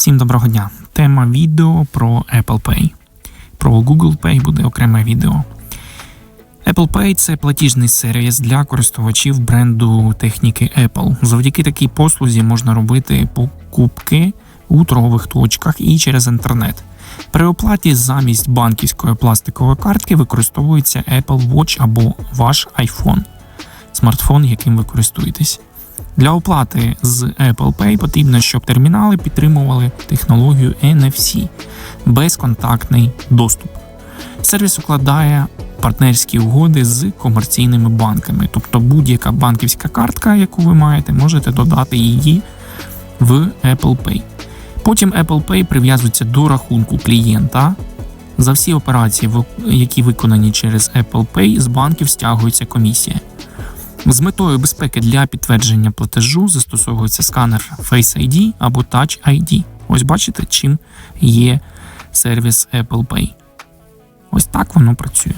Всім доброго дня. Тема відео про Apple Pay. Про Google Pay буде окреме відео. Apple Pay це платіжний сервіс для користувачів бренду техніки Apple. Завдяки такій послузі можна робити покупки у торгових точках і через інтернет. При оплаті замість банківської пластикової картки використовується Apple Watch або ваш iPhone, смартфон, яким ви користуєтесь. Для оплати з Apple Pay потрібно, щоб термінали підтримували технологію NFC безконтактний доступ. Сервіс укладає партнерські угоди з комерційними банками, тобто будь-яка банківська картка, яку ви маєте, можете додати її в Apple Pay. Потім Apple Pay прив'язується до рахунку клієнта. За всі операції, які виконані через Apple Pay, з банків стягується комісія. З метою безпеки для підтвердження платежу застосовується сканер Face ID або Touch ID. Ось бачите, чим є сервіс Apple Pay. Ось так воно працює.